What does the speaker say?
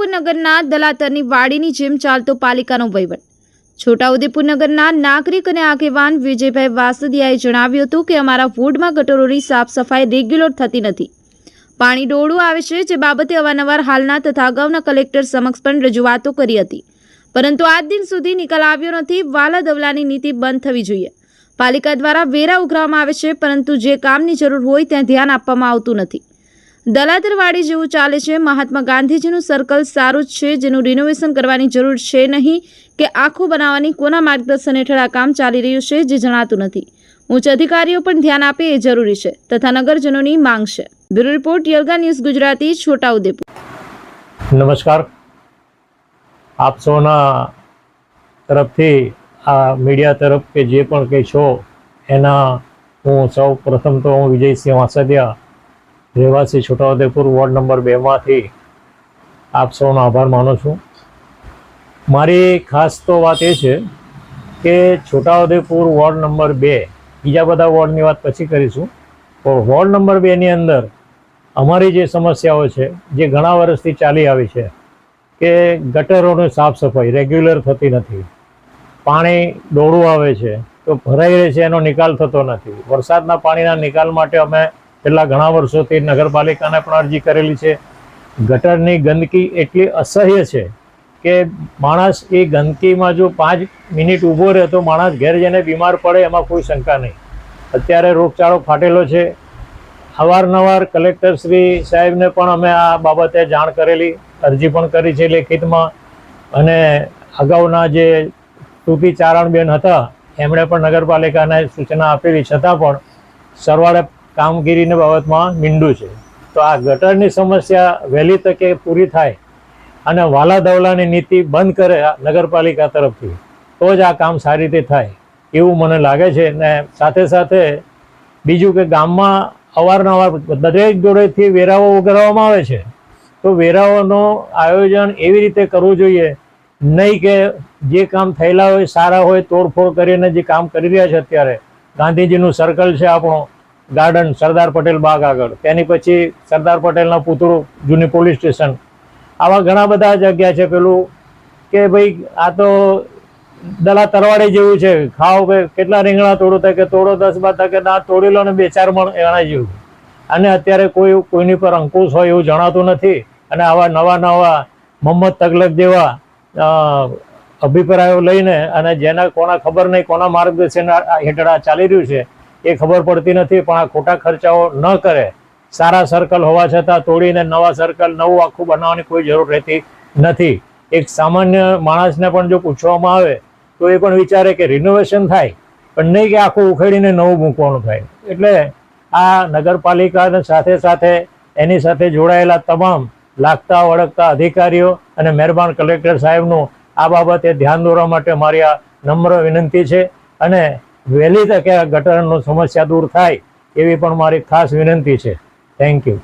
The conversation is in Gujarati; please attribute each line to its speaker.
Speaker 1: છોટાઉદેપુર નગરના દલાતરની વાડીની જેમ ચાલતો પાલિકાનો વહીવટ. છોટાઉદેપુર નગરના નાગરિક અને આગેવાન વિજયભાઈ વાસદિયાએ જણાવ્યું હતું કે અમારા વોર્ડમાં ગટરોની સાફ સફાઈ રેગ્યુલર થતી નથી. પાણી ડોળું આવે છે, જે બાબતે અવારનવાર હાલના તથા અગાઉના કલેક્ટર સમક્ષ પણ રજૂઆતો કરી હતી. પરંતુ આજ દિન સુધી નિકાલ આવ્યો નથી, વાલા દવલાની નીતિ બંધ થવી જોઈએ. પાલિકા દ્વારા વેરા ઉઘરાવવામાં આવે છે, પરંતુ જે કામની જરૂર હોય ત્યાં ધ્યાન આપવામાં આવતું નથી. દલાતરવાડી જેવું ચાલે છે. મહાત્મા ગાંધીજીનું સર્કલ સારું જ છે. જેનું રિનોવેશન કરવાની જરૂર છે નહીં કે આખું બનાવવાની કોના માર્ગદર્શન હેઠળ આ કામ ચાલી રહ્યું છે જે જણાતું નથી. ઉચ્ચ અધિકારીઓ પણ ધ્યાન આપે એ જરૂરી છે તથા નગરજનોની માંગ છે. બ્યુરો રિપોર્ટ, યલગા ન્યૂઝ, ગુજરાતી, છોટાઉદેપુર.
Speaker 2: નમસ્કાર. આપ સૌના તરફથી આ મીડિયા તરફ કે જે પણ કંઈ છો એના હું સૌ પ્રથમ તો હું વિજયસિંહ વાસદિયા રહેવાસી છોટાઉદેપુર વોર્ડ નંબર બેમાંથી આપ સૌનો આભાર માનું છું. મારી ખાસ તો વાત એ છે કે છોટાઉદેપુર વોર્ડ નંબર બે, બીજા બધા વોર્ડની વાત પછી કરીશું. પણ વોર્ડ નંબર બેની અંદર અમારી જે સમસ્યાઓ છે, જે ઘણા વર્ષથી ચાલી આવી છે, કે ગટરોની સાફ સફાઈ રેગ્યુલર થતી નથી, પાણી ડોળું આવે છે, તો ભરાઈ રહે છે એનો નિકાલ થતો નથી. વરસાદના પાણીના નિકાલ માટે અમે છેલ્લા ઘણા વર્ષોથી નગરપાલિકાને પણ અરજી કરેલી છે. ગટરની ગંદકી એટલી અસહ્ય છે કે માણસ એ ગંદકીમાં જો પાંચ મિનિટ ઊભો રહે તો માણસ ઘેર જઈને બીમાર પડે એમાં કોઈ શંકા નહીં. અત્યારે રોગચાળો ફાટેલો છે. અવારનવાર કલેક્ટર શ્રી સાહેબને પણ અમે આ બાબતે જાણ કરેલી, અરજી પણ કરી છે લેખિતમાં. અને અગાઉના જે ટૂંકી ચારણબેન હતા, એમણે પણ નગરપાલિકાને સૂચના આપેલી. છતાં પણ સરવાળે કામગીરીની બાબતમાં મીંડું છે. તો આ ગટરની સમસ્યા વહેલી તકે પૂરી થાય અને વાલા નીતિ બંધ કરે નગરપાલિકા તરફથી, તો જ આ કામ સારી રીતે થાય એવું મને લાગે છે. ને સાથે સાથે બીજું કે ગામમાં અવારનવાર દરેક જોડેથી વેરાઓ ઉગારવામાં આવે છે. તો વેરાઓનું આયોજન એવી રીતે કરવું જોઈએ, નહીં કે જે કામ થયેલા હોય, સારા હોય, તોડફોડ કરીને જે કામ કરી રહ્યા છે અત્યારે, ગાંધીજીનું સર્કલ છે આપણું ગાર્ડન, સરદાર પટેલ બાગ આગળ. તેની પછી સરદાર પટેલના પૂતળું, જૂની પોલીસ સ્ટેશન. આવા ઘણા બધા જગ્યા છે પેલું કે ભાઈ આ તો દલા તરવાડે જેવું છે. ખાઓ કે કેટલા રીંગણા તોડો થાય કે તોડો દસ થાય કે ના તોડી લો ને બે ચાર મણ એણા જેવું. અને અત્યારે કોઈ, કોઈની પર અંકુશ હોય એવું જણાતું નથી. અને આવા નવા નવા મોહમ્મદ તગલક જેવા અભિપ્રાયો લઈને અને જેના કોના ખબર નહીં, કોના માર્ગદર્શન હેઠળ આ ચાલી રહ્યું છે એ ખબર પડતી નથી, પણ આ ખોટા ખર્ચાઓ ન કરે. સારા સર્કલ હોવા છતાં તોડીને નવા સર્કલ નવું આખું બનાવવાની કોઈ જરૂર રહેતી નથી. એક સામાન્ય માણસને પણ જો પૂછવામાં આવે, તો એ પણ વિચારે કે રિનોવેશન થાય, પણ નહીં કે આખું ઉખેડીને નવું મૂકવાનું થાય. એટલે આ નગરપાલિકાની સાથે સાથે એની સાથે જોડાયેલા તમામ લાગતા વળગતા અધિકારીઓ અને મહેરબાન કલેક્ટર સાહેબનું આ બાબતે ધ્યાન દોરવા માટે મારી આ નમ્ર વિનંતી છે. અને વહેલી તકે આ સમસ્યા દૂર થાય એવી પણ મારી ખાસ વિનંતી છે. Thank you